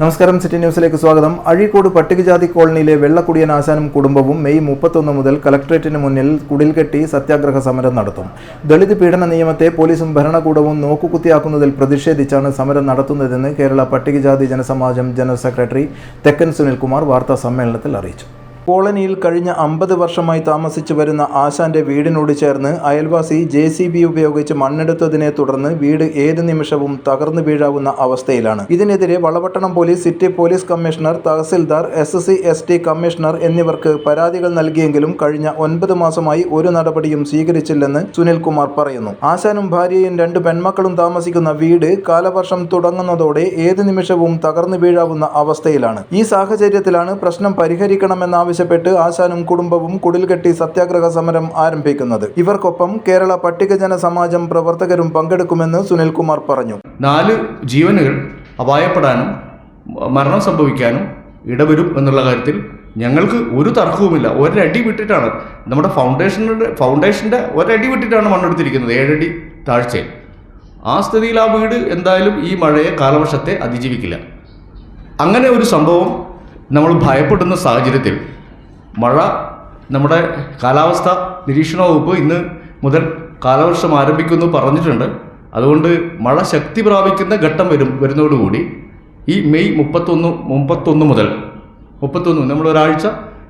നമസ്കാരം സിറ്റി ന്യൂസിലേക്ക് സ്വാഗതം. അഴീക്കോട് പട്ടികജാതി കോളനിയിലെ വെള്ളക്കുടിയൻ ആശാനും കുടുംബവും മെയ് മുപ്പത്തൊന്ന് മുതൽ കലക്ട്രേറ്റിന് മുന്നിൽ കുടിൽ കെട്ടി സത്യാഗ്രഹ സമരം നടത്തും. ദളിത് പീഡന നിയമത്തെ പോലീസും ഭരണകൂടവും നോക്കുകുത്തിയാക്കുന്നതിൽ പ്രതിഷേധിച്ചാണ് സമരം നടത്തുന്നതെന്ന് കേരള പട്ടികജാതി ജനസമാജം ജനറൽ സെക്രട്ടറി തെക്കൻ സുനിൽകുമാർ വാർത്താ സമ്മേളനത്തിൽ അറിയിച്ചു. കോളനിയിൽ കഴിഞ്ഞ അമ്പത് വർഷമായി താമസിച്ചു വരുന്ന ആശാന്റെ വീടിനോട് ചേർന്ന് അയൽവാസി ജെ സി ബി ഉപയോഗിച്ച് മണ്ണെടുത്തതിനെ തുടർന്ന് വീട് ഏത് നിമിഷവും തകർന്നു വീഴാവുന്ന അവസ്ഥയിലാണ്. ഇതിനെതിരെ Valapattanam police city police commissioner tahsildar S C S T commissioner എന്നിവർക്ക് പരാതികൾ നൽകിയെങ്കിലും കഴിഞ്ഞ ഒൻപത് മാസമായി ഒരു നടപടിയും സ്വീകരിച്ചില്ലെന്ന് സുനിൽകുമാർ പറയുന്നു. ആശാനും ഭാര്യയും രണ്ട് പെൺമക്കളും താമസിക്കുന്ന വീട് കാലവർഷം തുടങ്ങുന്നതോടെ ഏത് നിമിഷവും തകർന്നു വീഴാവുന്ന അവസ്ഥയിലാണ്. ഈ സാഹചര്യത്തിലാണ് പ്രശ്നം പരിഹരിക്കണമെന്നാവശ്യപ്പെട്ട് ആശാനും കുടുംബവും കുടിൽകെട്ടി സത്യാഗ്രഹ സമരം ആരംഭിക്കുന്നത്. ഇവർക്കൊപ്പം കേരള പട്ടികജന സമാജം പ്രവർത്തകരും പങ്കെടുക്കുമെന്ന് സുനിൽകുമാർ പറഞ്ഞു. നാല് ജീവനുകൾ അപായപ്പെടാനും മരണം സംഭവിക്കാനും ഇടവരും എന്നുള്ള കാര്യത്തിൽ ഞങ്ങൾക്ക് ഒരു തർക്കവുമില്ല. ഒരടി വിട്ടിട്ടാണ്. നമ്മുടെ ഫൗണ്ടേഷനുടെ ഫൗണ്ടേഷന്റെ ഒരടി വിട്ടിട്ടാണ് മണ്ണെടുത്തിരിക്കുന്നത്. ഏഴടി താഴ്ചയിൽ. ആ സ്ഥിതിയിൽ ആ വീട് എന്തായാലും ഈ മഴയെ കാലവർഷത്തെ അതിജീവിക്കില്ല. അങ്ങനെ ഒരു സംഭവം നമ്മൾ ഭയപ്പെടുന്ന സാഹചര്യത്തിൽ മഴ നമ്മുടെ കാലാവസ്ഥ നിരീക്ഷണ വകുപ്പ് ഇന്ന് മുതൽ കാലവർഷം ആരംഭിക്കുമെന്ന് പറഞ്ഞിട്ടുണ്ട്. അതുകൊണ്ട് മഴ ശക്തി പ്രാപിക്കുന്ന ഘട്ടം വരും വരുന്നതോടുകൂടി. ഈ മെയ് മുപ്പത്തൊന്ന് മുപ്പത്തൊന്ന് മുതൽ മുപ്പത്തൊന്ന് നമ്മൾ ഒരാഴ്ച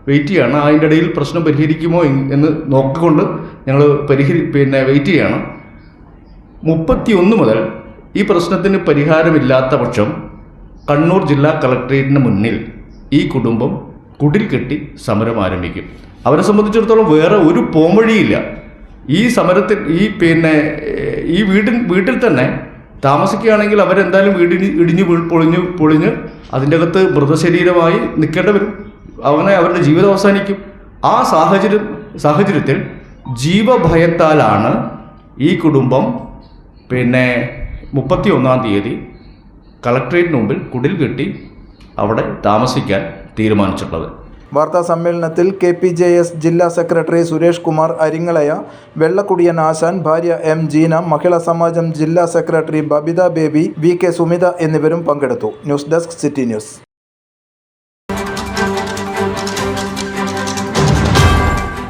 വെയിറ്റ് ചെയ്യാണ്. അതിന്റെ ഇടയിൽ പ്രശ്നം പരിഹരിക്കുമോ എന്ന് നോക്കിക്കൊണ്ട് ഞങ്ങൾ പരിഹരി പിന്നെ വെയിറ്റ് ചെയ്യണം. മുപ്പത്തിയൊന്ന് മുതൽ ഈ പ്രശ്നത്തിന് പരിഹാരമില്ലാത്ത പക്ഷം കണ്ണൂർ ജില്ലാ കളക്ടറേറ്റിന് മുന്നിൽ ഈ കുടുംബം കുടിൽ കെട്ടി സമരം ആരംഭിക്കും. അവരെ സംബന്ധിച്ചിടത്തോളം വേറെ ഒരു പോംവഴിയില്ല. ഈ സമരത്തിൽ ഈ പിന്നെ ഈ വീടിൻ വീട്ടിൽ തന്നെ താമസിക്കുകയാണെങ്കിൽ അവരെന്തായാലും വീടിന് ഇടിഞ്ഞ് പൊളിഞ്ഞ് പൊളിഞ്ഞ് അതിന്റെ അകത്ത് മൃതശരീരമായി നിൽക്കേണ്ടി വരും. അവനെ അവരുടെ ജീവിതം അവസാനിക്കും. ആ സാഹചര്യം സാഹചര്യത്തിൽ ജീവഭയത്താലാണ് ഈ കുടുംബം പിന്നെ മുപ്പത്തി ഒന്നാം തീയതി കളക്ട്രേറ്റിന് മുമ്പിൽ കുടിൽ കെട്ടി അവിടെ താമസിക്കാൻ തീരുമാനിച്ചിട്ടുള്ളത്. വാർത്താ സമ്മേളനത്തിൽ കെ പി ജെ എസ് ജില്ലാ സെക്രട്ടറി സുരേഷ് കുമാർ അരിങ്ങളയ വെള്ളക്കുടിയൻ ആശാൻ ഭാര്യ എം ജീന മഹിളാ സമാജം ജില്ലാ secretary Babitha Baby V K Sumitha എന്നിവരും പങ്കെടുത്തു. News desk city news.